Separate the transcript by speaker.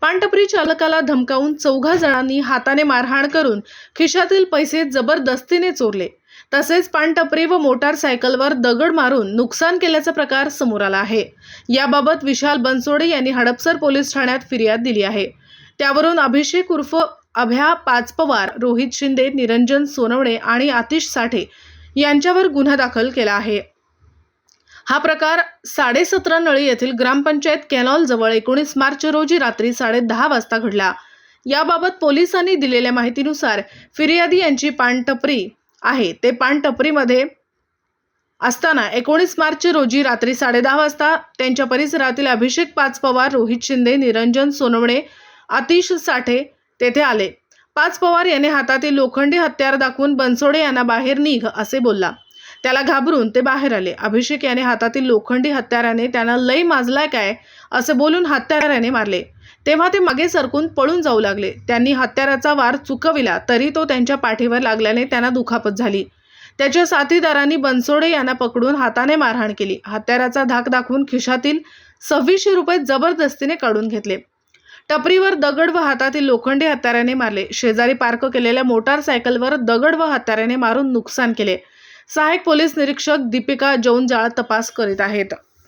Speaker 1: पानटपरी चालकाला धमकावून चौघा जणांनी हाताने मारहाण करून खिशातील पैसे जबरदस्तीने चोरले. तसेच पानटपरी व मोटारसायकलवर दगड मारून नुकसान केल्याचा प्रकार समोर आला आहे. याबाबत विशाल बनसोडे यांनी हडपसर पोलीस ठाण्यात फिर्याद दिली आहे. त्यावरून अभिषेक उर्फ अभ्या पाचपवार रोहित शिंदे निरंजन सोनवणे आणि आतिश साठे यांच्यावर गुन्हा दाखल केला आहे. हा प्रकार साडेसतरा नळी येथील ग्रामपंचायत कॅनॉल जवळ एकोणीस मार्च रोजी रात्री साडे दहा वाजता घडला. याबाबत पोलिसांनी दिलेल्या माहितीनुसार फिर्यादी यांची पानटपरी आहे. ते पानटपरीमध्ये असताना एकोणीस मार्च रोजी रात्री साडेदहा वाजता त्यांच्या परिसरातील अभिषेक पाच पवार रोहित शिंदे निरंजन सोनवणे आतिश साठे तेथे आले. पाच पवार याने हातातील लोखंडी हत्यार दाखवून बनसोडे यांना बाहेर निघ असे बोलला. त्याला घाबरून ते बाहेर आले. अभिषेक याने हातातील लोखंडी हत्याराने त्यांना लई माजलाय काय? असे बोलून हत्याराने मारले. तेव्हा ते मागे सरकून पळून जाऊ लागले. त्यांनी हत्याराचा वार चुकविला तरी तो त्यांच्या पाठीवर लागल्याने त्यांना दुखापत झाली. त्याच्या साथीदारांनी बनसोडे यांना पकडून हाताने मारहाण केली. हत्याराचा धाक दाखवून खिशातील सव्वीसशे रुपये जबरदस्तीने काढून घेतले. टपरीवर दगड व हातातील लोखंडी हत्याराने मारले. शेजारी पार्क केलेल्या मोटारसायकलवर दगड व हत्याराने मारून नुकसान केले. सहाय्यक पोलीस निरीक्षक दीपिका जौनजाळ तपास करीत आहेत.